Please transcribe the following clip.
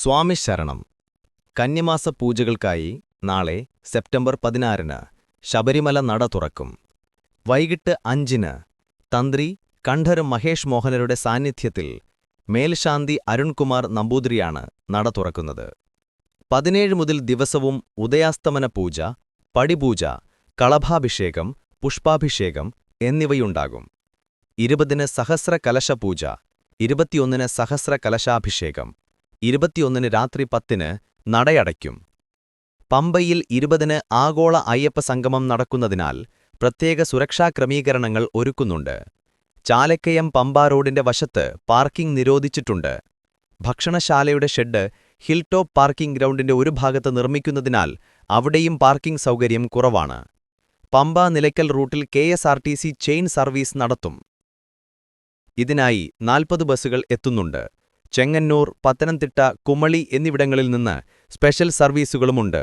സ്വാമി ശരണം. കന്യമാസ പൂജകൾക്കായി നാളെ സെപ്റ്റംബർ പതിനാറിന് ശബരിമല നട തുറക്കും. വൈകിട്ട് അഞ്ചിന് തന്ത്രി കണ്ഠര് മഹേഷ് മോഹനരുടെ സാന്നിധ്യത്തിൽ മേൽശാന്തി അരുൺകുമാർ നമ്പൂതിരിയാണ് നട തുറക്കുന്നത്. പതിനേഴ് മുതൽ ദിവസവും ഉദയാസ്തമന പൂജ പടിപൂജ കളഭാഭിഷേകം പുഷ്പാഭിഷേകം എന്നിവയുണ്ടാകും. ഇരുപതിന് സഹസ്ര കലശപൂജ ഇരുപത്തിയൊന്നിന് സഹസ്ര കലശാഭിഷേകം ഇരുപത്തിയൊന്നിന് രാത്രി പത്തിന് നടയടയ്ക്കും. പമ്പയിൽ ഇരുപതിന് ആഗോള അയ്യപ്പ സംഗമം നടക്കുന്നതിനാൽ പ്രത്യേക സുരക്ഷാ ക്രമീകരണങ്ങൾ ഒരുക്കുന്നുണ്ട്. ചാലക്കയം പമ്പ റോഡിന്റെ വശത്ത് പാർക്കിംഗ് നിരോധിച്ചിട്ടുണ്ട്. ഭക്ഷണശാലയുടെ ഷെഡ് ഹിൽ ടോപ്പ് പാർക്കിംഗ് ഗ്രൗണ്ടിന്റെ ഒരു ഭാഗത്ത് നിർമ്മിക്കുന്നതിനാൽ അവിടെയും പാർക്കിംഗ് സൗകര്യം കുറവാണ്. പമ്പ നിലയ്ക്കൽ റൂട്ടിൽ കെ ചെയിൻ സർവീസ് നടത്തും. ഇതിനായി നാൽപ്പത് ബസ്സുകൾ എത്തുന്നുണ്ട്. ചെങ്ങന്നൂർ പത്തനംതിട്ട കുമളി എന്നിവിടങ്ങളിൽ നിന്ന് സ്പെഷ്യൽ സർവീസുകളുമുണ്ട്.